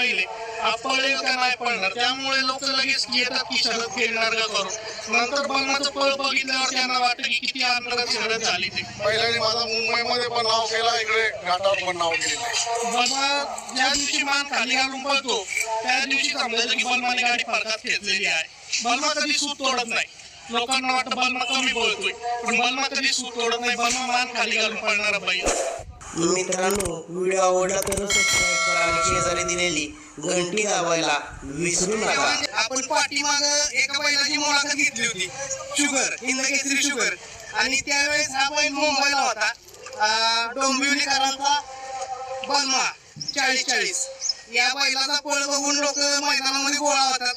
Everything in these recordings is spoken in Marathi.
बैल आहे पळेल का नाही पळणार त्यामुळे लोक लगेच येतात की शरद खेळणार का करून? नंतर बलमाचं पळ बघितल्यावर त्यांना वाटतं की किती अंतरात शरद झाली ते. पहिल्याने माझा मुंबईमध्ये पण नाव केला इकडे घाटावर पण नाव केलेलं आहे. बलमा ज्या दिवशी मान खाली घालून पळतो त्या दिवशी समजायचं की बलमाने गाडी फरकात खेचलेली आहे. बलमा कधी सूत तोडत नाही. लोकांना वाटतं बलमा कमी पळतोय. पण बलमा कधी सूत तोडत नाही बलमा मान खाली घालून पळणारा बैल. मित्रांनो व्हिडिओ आवडला तर सबस्क्राईब करा आणि शेजारी दिलेली घंटी दाबायला विसरू नका. आपण पाठीमाग एका बैलाची मुलाखत घेतली होती शुगर हिंदकेसरी शुगर. आणि त्यावेळेस हा बैल मुंबईला होता डोंबिवलीकरांचा बलमा चाळीस चाळीस या बैलाचा पळ बघून लोक मैदानामध्ये गोळा होतात.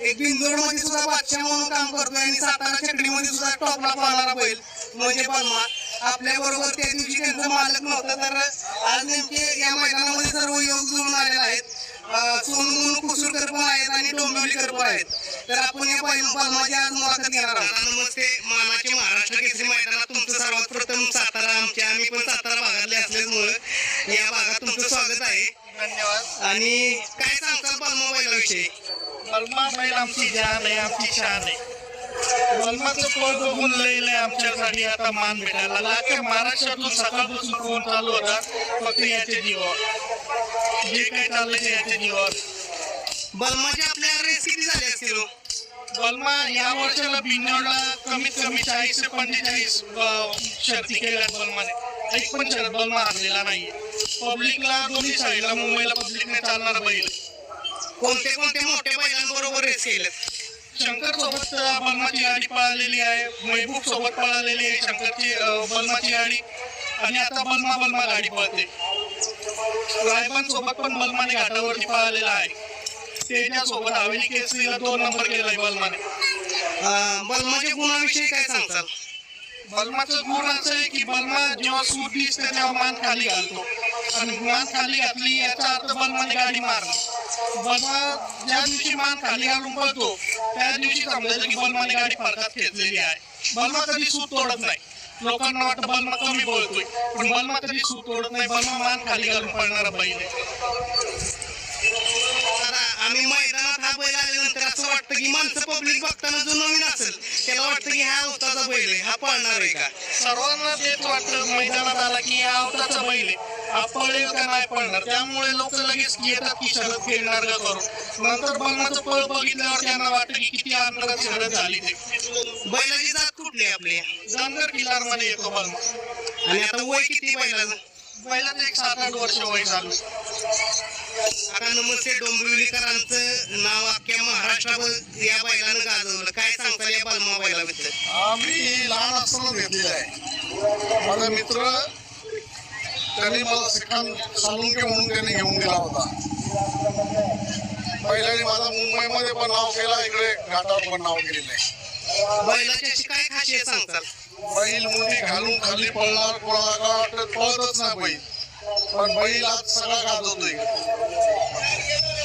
एक बिंदोडमध्ये सुद्धा बादशाह म्हणून काम करतोय आणि सातारा चकडीमध्ये सुद्धा टॉपला पाहणारा बैल म्हणजे बलमा. आपल्या बरोबर त्या दिवशी मालक नव्हतं तर आज नेमके या मैदानामध्ये सर्व योग जुळून आलेले आहेत. सोनू कुसूरकर पण आहेत आणि डोंबिवलीकर पण आहेत. तर आपण या बैल बलमाची आज मुलाखत घेणार आहोत. नमस्ते. मानाचे महाराष्ट्र केसरी मैदानात तुमचं सर्वात प्रथम सातारा आमच्या आम्ही पण सातारा भागातले असल्यामुळं या भागात तुमचं स्वागत आहे. धन्यवाद. आणि काय सांगताल बलमा बैलाविषयी बलमा बैल आमची जान आहे आमची शान आहे. बलमाचं पळ बघून लय आमच्यासाठी आता मान भेटायला लागला. महाराष्ट्रातून सकाळपासून फोन चालू होता फक्त याच्या जीवावर जे काही चाललंय याचे याच्या जीवावर बलमाची आपल्या रेस किती झाले असतील. हो? बलमा या वर्षाला बिन्नरला कमीत कमी चाळीस ते पंचेचाळीस शर्ती केल्या बलमाने. एक पण शर्त बलमा हरलेला नाही पब्लिकला दोन्ही साईडला मुंबईला पब्लिकने चालणारा बैल. कोणते कोणते मोठे बैलांबरोबर रेस केले शंकर सोबत बलमाची गाडी पळालेली आहे महबूब सोबत पळालेली आहे शंकरची बलमाची गाडी. आणि आता बलमा बलमा गाडी पळते. रायबन सोबत पण बलमाने घाटावरती पळालेला आहे. त्याच्या सोबत हवेली केसरीला दोन नंबर केलाय बलमाने बलमाच्या गुणाविषयी काय सांगताल? बलमाचं गुण असं आहे की बलमा जेव्हा सूट दिसते तेव्हा मान खाली घालतो. आणि मान खाली घातली याचा अर्थ बलमाने गाडी मारली. बलमा ज्या दिवशी मान खाली घालून पळतो त्या दिवशी समजायचं की बलमाने गाडी फरकात खेचलेली आहे. बलमा कधी सूत तोडत नाही. लोकांना वाटतं बलमा कमी पळतोय पण बलमा कधी सूत तोडत नाही बलमा मान खाली घालून पळणारा बैल आहे. असं की माणसं पब्लिक बघताना जो नवीन असेल त्याला वाटतं की हा अवताचा बैल आहे हा पळणार आहे का? सर्वांना तेच वाटतं मैदानात आला की हा अवताचा बैल आहे. हा पळेल का नाही पळणार? त्यामुळे लोक लगेच येतात की शरद खेळणार का करून? नंतर बंगाचं पळ बघितल्यावर त्यांना वाटतं की किती अंतरात शरद झाली ते. बैलाची जात कुठली आहे आपली? जंगर किल्लारमध्ये येतो बलमा आणि आता वय किती बैलाचं? बैलाचं एक सात आठ वर्ष वय चालू आता नमस्ते डोंबिवलीकरांचं नाव अख्ख्या महाराष्ट्रावर या बैलानं गाजवलं. काय सांगताल या बलमा बैलाबद्दल आम्ही लहान असताना घेतलेला आहे. माझा मित्र त्यांनी मला सिखान सालुंके म्हणून त्यांनी घेऊन दिला होता. पहिल्याने माझा मुंबईमध्ये पण नाव केला इकडे घाटावर पण नाव केलेलं आहे. बैलाची अशी काय खासियत सांगताल? बैल मुठी घालून खाली पळणार कोणाला पळतच नाही बैल. पण बैल आज सगळा गाजवतोय.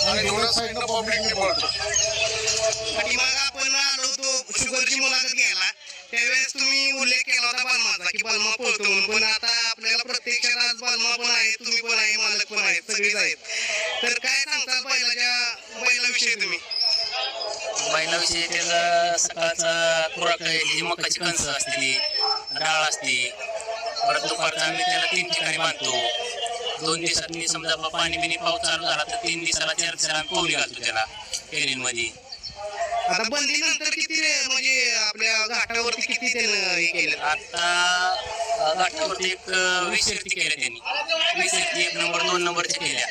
आणि दोन्ही साईडनं पाठीमागं आपण आलो होतो शुगरची मुलाखत घ्यायला. त्यावेळेस तुम्ही उल्लेख केला होता बलमाचा की बलमा पळतो म्हणून. पण आता आपल्याला प्रत्यक्षात आज बलमा पण आहे तुम्ही पण आहे मालक पण आहेत सगळेच आहेत. तर काय सांगता बैलाच्या बैलाविषयी तुम्ही? बैलाविषयी त्याचा सकाळचा खुराक आहे मकाची कणस असते डाळ असते. परत दुपारचा आम्ही त्याला तीन ठिकाणी बांधतो. दोन दिवसात मी समजा पाणी बिनी पाऊस चालू झाला तर तीन दिवसाला चार दिवसाला आम्ही घालतो त्याला मध्ये आता बंदी नंतर किती रे? म्हणजे आपल्या घाटावरती किती त्यानं हे केलं? आता घाटावरती एक अं, वीस शेती केल्या त्यांनी. वीस शेती एक नंबर दोन नंबरच्या केल्या.